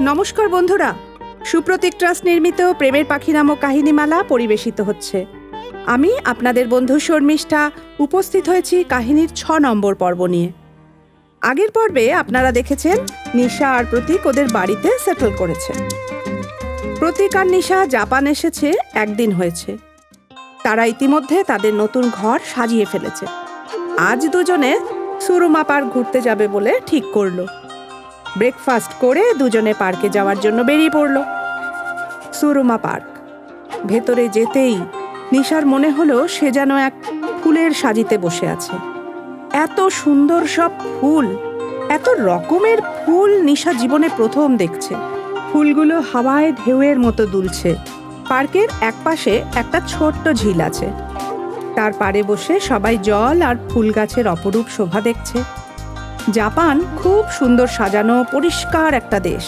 নমস্কার বন্ধুরা। সুপ্রতীক ট্রাস্ট নির্মিত প্রেমের পাখি নামক কাহিনীমালা পরিবেশিত হচ্ছে। আমি আপনাদের বন্ধু শর্মিষ্ঠা উপস্থিত হয়েছি কাহিনীর ছ নম্বর পর্ব নিয়ে। আগের পর্বে আপনারা দেখেছেন, নিশা আর প্রতীক ওদের বাড়িতে সেটেল করেছে। প্রতীক আর নিশা জাপান এসেছে, একদিন হয়েছে। তারা ইতিমধ্যে তাদের নতুন ঘর সাজিয়ে ফেলেছে। আজ দুজনে সুরমা পার্ক ঘুরতে যাবে বলে ঠিক করল। ব্রেকফাস্ট করে দুজনে পার্কে যাওয়ার জন্য বেরিয়ে পড়ল। সুরমা পার্ক। ভেতরে যেতেই নিশার মনে হলো সে যেন এক ফুলের সাজিতে বসে আছে। এত সুন্দর সব ফুল, এত রকমের ফুল নিশা জীবনে প্রথম দেখছে। ফুলগুলো হাওয়ায় ঢেউয়ের মতো দুলছে। পার্কের একপাশে একটা ছোট্ট ঝিল আছে। তার পাড়ে বসে সবাই জল আর ফুল গাছের অপরূপ শোভা দেখছে। জাপান খুব সুন্দর সাজানো, পরিষ্কার একটা দেশ।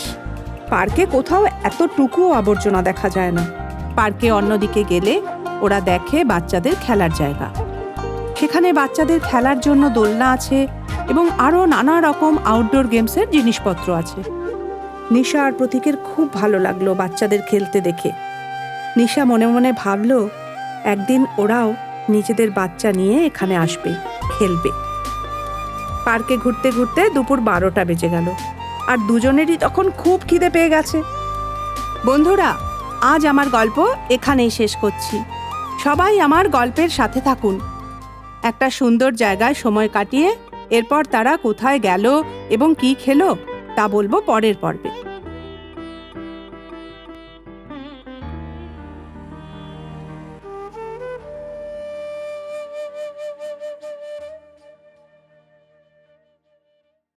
পার্কে কোথাও এতটুকু আবর্জনা দেখা যায় না। পার্কে অন্যদিকে গেলে ওরা দেখে বাচ্চাদের খেলার জায়গা। সেখানে বাচ্চাদের খেলার জন্য দোলনা আছে এবং আরও নানা রকম আউটডোর গেমসের জিনিসপত্র আছে। নিশা আর প্রতীকের খুব ভালো লাগল বাচ্চাদের খেলতে দেখে। নিশা মনে মনে ভাবলো, একদিন ওরাও নিজেদের বাচ্চা নিয়ে এখানে আসবে, খেলবে। পার্কে ঘুরতে ঘুরতে দুপুর বারোটা বেজে গেল। আর দুজনেরই তখন খুব খিদে পেয়ে গেছে। বন্ধুরা, আজ আমার গল্প এখানেই শেষ করছি। সবাই আমার গল্পের সাথে থাকুন। একটা সুন্দর জায়গায় সময় কাটিয়ে এরপর তারা কোথায় গেল এবং কি খেলো তা বলব পরের পর্বে।